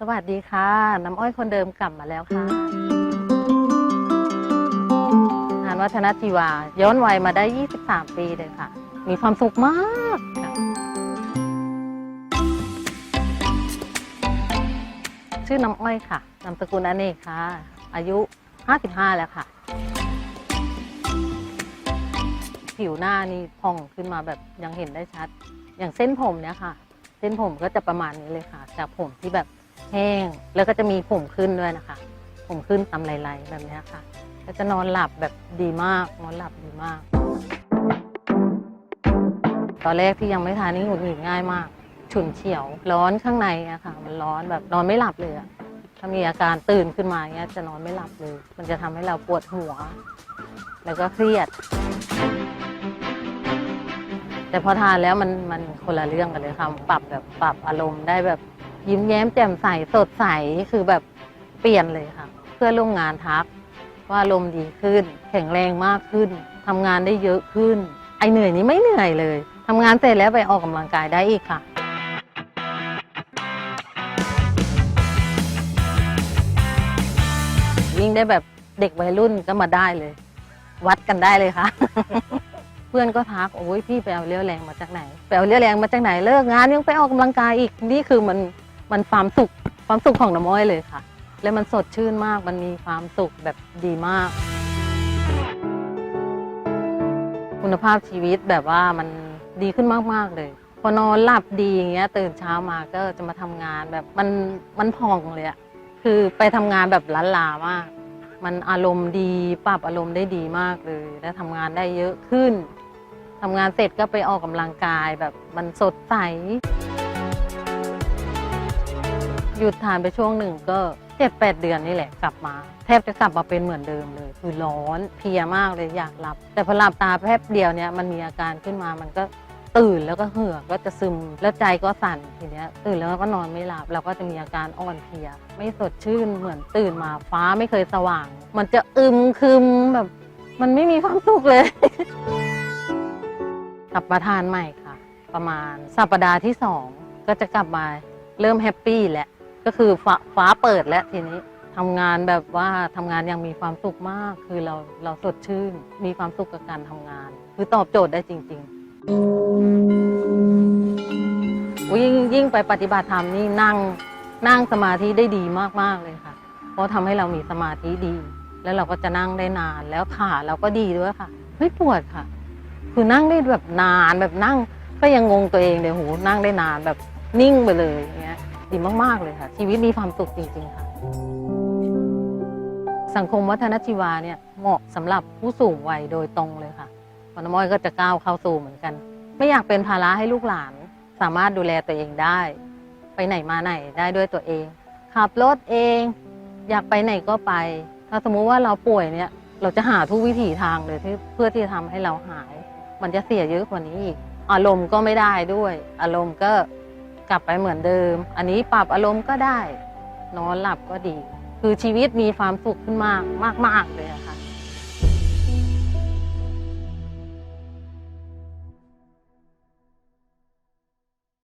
สวัสดีค่ะ น้ำอ้อยคนเดิมกลับมาแล้วค่ะ งานวัฒนจีวา ย้อนวัยมาได้ 23 ปีเลยค่ะ มีความสุขมากค่ะชื่อน้ำอ้อยค่ะนามสกุลอเนกค่ะ อายุ 55 แล้วค่ะ ผิวหน้านี่พองขึ้นมาแบบยังเห็นได้ชัด อย่างเส้นผมเนี่ยค่ะ เส้นผมก็จะประมาณนี้เลยค่ะ จากผมที่แบบ แห้ง แล้วก็จะมีผมขึ้นด้วยนะคะ ผมขึ้นตำไหลๆแบบนี้ค่ะก็จะนอนหลับแบบดีมาก นอนหลับดีมาก ตอนแรกที่ยังไม่ทานนี่หงุดหงิดง่ายมาก ฉุนเฉียว ร้อนข้างในอะค่ะ มันร้อนแบบนอนไม่หลับเลยอะถ้ามีอาการตื่นขึ้นมาเงี้ยจะนอนไม่หลับเลย มันจะทำให้เราปวดหัว แล้วก็เครียด แต่พอทานแล้วมันมันคนละเรื่องกันเลยค่ะ ปรับแบบปรับอารมณ์ได้แบบ ยิ้มแย้มแจ่มใสสดใสคือแบบเปลี่ยนเลยค่ะ เพื่อนร่วมงานทักว่าอารมดีขึ้น แข็งแรงมากขึ้นทำงานได้เยอะขึ้น ไอเหนื่อยนี้ไม่เหนื่อยเลยทำงานเสร็จแล้วไปออกกำลังกายได้อีกค่ะวิ่งได้แบบเด็กวัยรุ่นก็มาได้เลย วัดกันได้เลยค่ะ เพื่อนก็ทักโอ้ยพี่ไปเอาเรี่ยวแรงมาจากไหนไปเอาเรี่ยวแรงมาจากไหนเลิกงานยังไปออกกำลังกายอีกนี่คือมัน มันความสุขความสุขของน้ำอ้อยเลยค่ะ แล้วมันสดชื่นมากมันมีความสุขแบบดีมาก คุณภาพชีวิตแบบว่ามันดีขึ้นมากๆเลยพอนอนหลับดีอย่างเงี้ยตื่นเช้ามาก็จะมาทำงานแบบมันมันพองเลยอะคือไปทำงานแบบล้านลามาก มันอารมณ์ดีปรับอารมณ์ได้ดีมากเลย และทำงานได้เยอะขึ้นทำงานเสร็จก็ไปออกกำลังกายแบบมันสดใส หยุดทานไปช่วงหนึ่งก็เจ็ดแปดเดือนนี่แหละกลับมา แทบจะกลับมาเป็นเหมือนเดิมเลย คือร้อนเพลียมากเลยอยากหลับ แต่พอหลับตาแป๊บเดียวเนี่ยมันมีอาการขึ้นมามันก็ตื่นแล้วก็เหือกก็จะซึมแล้วใจก็สั่นทีเนี้ยตื่นแล้วก็นอนไม่หลับเราก็จะมีอาการอ่อนเพลีย ไม่สดชื่นเหมือนตื่นมาฟ้าไม่เคยสว่าง มันจะอึมครึมแบบ มันไม่มีความสุขเลย กลับมาทานใหม่ค่ะ ประมาณสัปดาห์ที่สองก็จะกลับมาเริ่มแฮปปี้แหละ ก็คือฟ้าฟ้าเปิดแล้วทีนี้ทำงานแบบว่าทำงานยังมีความสุขมาก คือเราเราสดชื่น มีความสุขกับการทำงาน คือตอบโจทย์ได้จริงๆอุ๊ยยิ่งยิ่งไปปฏิบัติธรรมนี่นั่งนั่งสมาธิได้ดีมากๆเลยค่ะ เพราะทำให้เรามีสมาธิดี แล้วเราก็จะนั่งได้นาน แล้วขาเราก็ดีด้วยค่ะ ไม่ปวดค่ะ คือนั่งได้แบบนานแบบนั่ง ก็ยังงงตัวเองเลยโหนั่งได้นานแบบนิ่งไปเลยอย่างเงี้ย ดีมากๆเลยค่ะ ชีวิตมีความสุขจริง ๆ ค่ะ สังคมวัฒนชีวาเนี่ยเหมาะสำหรับผู้สูงวัยโดยตรงเลยค่ะพอน้ำอ้อยก็จะก้าวเข้าสู่เหมือนกัน ไม่อยากเป็นภาระให้ลูกหลาน สามารถดูแลตัวเองได้ ไปไหนมาไหนได้ด้วยตัวเอง ขับรถเอง อยากไปไหนก็ไป ถ้าสมมุติว่าเราป่วยเนี่ยเราจะหาทุกวิถีทางเลยเพื่อที่จะทำให้เราหาย มันจะเสียเยอะกว่านี้อีก อารมณ์ก็ไม่ได้ด้วย อารมณ์ก็ กลับไปเหมือนเดิม อันนี้ปรับอารมณ์ก็ได้ นอนหลับก็ดี คือชีวิตมีความสุขขึ้นมากมากๆเลยค่ะ